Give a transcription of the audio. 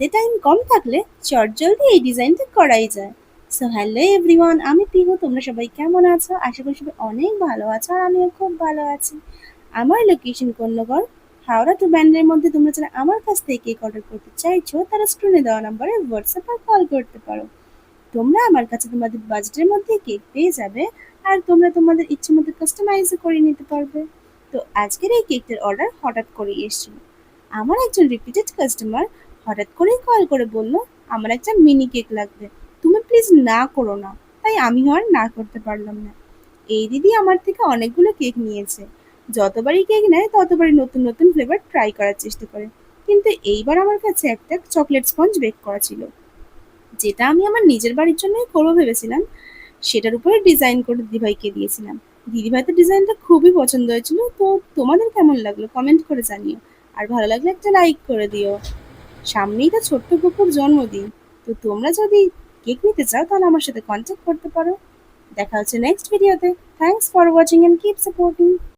হাতে টাইম কম থাকলে চটজলদি এই ডিজাইনটা করাই যায়। সো হ্যালো এভরিওয়ান আমি পিহু, তোমরা সবাই কেমন আছো? আশা করি সবাই অনেক ভালো আছো আর আমিও খুব ভালো আছি। আমার লোকেশন কন্যগর, হাওড়া টু ব্যান্ডের মধ্যে তোমরা যারা আমার কাছ থেকে কেক অর্ডার করতে চাইছো, তারা স্ক্রিনে দেওয়া নাম্বারে হোয়াটসঅ্যাপ আর কল করতে পারো। তোমরা আমার কাছে তোমাদের বাজেটের মধ্যে কেক পেয়ে যাবে আর তোমরা তোমাদের ইচ্ছে মতো কাস্টমাইজও করে নিতে পারবে। তো আজকের এই কেকটার অর্ডার হঠাৎ করে এসেছিল। আমার একজন রিপিটেড কাস্টমার হঠাৎ করেই কল করে বলল, আমার একটা মিনি কেক লাগবে। তুমি প্লিজ না করো না। তাই আমি আর না করতে পারলাম না। এই দিদি আমার থেকে অনেকগুলো কেক নিয়েছে। যতবারই কেক নেয়, ততবারই নতুন নতুন ফ্লেভার ট্রাই করার চেষ্টা করে। কিন্তু এইবার আমার কাছে একটা চকলেট স্পঞ্জ বেক করা ছিল। যেটা আমি আমার নিজের বাড়ির জন্যই করব ভেবেছিলাম। সেটার উপরে ডিজাইন করে দিদিভাইকে দিয়েছিলাম। দিদিভাই তো ডিজাইনটা খুবই পছন্দ হয়েছিল। তো তোমাদের কেমন লাগল? কমেন্ট করে জানিও। আর ভালো লাগলে একটা লাইক করে দিও। সামনেই তো ছোট্ট কুকুর জন্মদিন। তো তোমরা যদি কেক নিতে চাও, তাহলে আমার সাথে কন্ট্যাক্ট করতে পারো। দেখা হচ্ছে নেক্সট ভিডিওতে thanks for watching and keep supporting